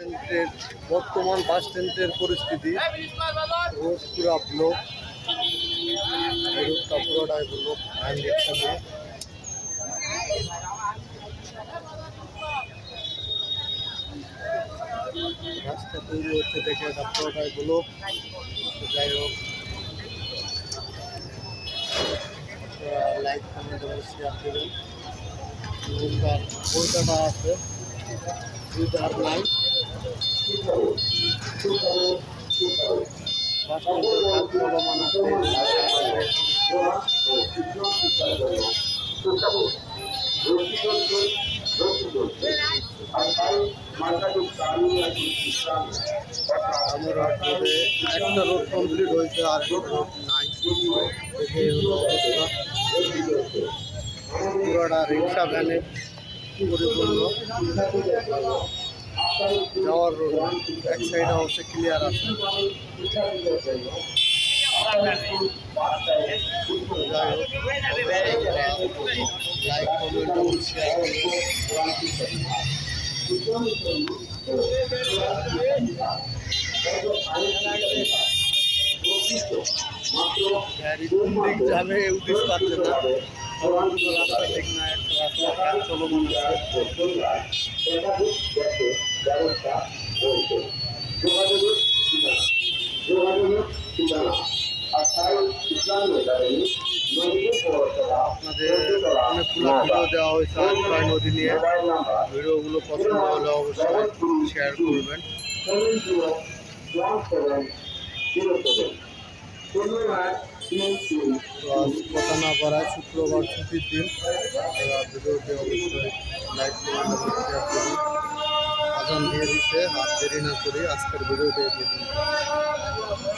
স্ট্যান্ডের বর্তমান বাস স্ট্যান্ডের পরিস্থিতি রোড পুরা ব্লক রোডটা পুরোটাই ব্লক রাস্তা তৈরি হচ্ছে দেখে এটা পুরোটাই যাই হোক লাইক কমেন্ট এবং শেয়ার দেবেন কলকাতা আছে। সুইটার নাই একটা কমপ্লিট হয়েছে আর নাই। পুরোটা রিক্সা ভ্যানে পরিপূর্ণ যাওয়ার রোড এক সাইডে হচ্ছে ক্লিয়ার আছে। লাইক যাবে উদ্দেশ পাচ্ছে না। চলমান আছে। আপনাদের অনেকগুলো ভিডিও দেওয়া হয়েছে আজকাল নদী নিয়ে ভিডিওগুলো পছন্দ হলে অবশ্যই শেয়ার করবেন। কথা না পারায় শুক্রবার ছুটির দিন। ভিডিওটি অবশ্যই লাইক করবেন শেয়ার করুন। আজান দিয়ে দিচ্ছে আর দেরি না করে আজকের ভিডিওটি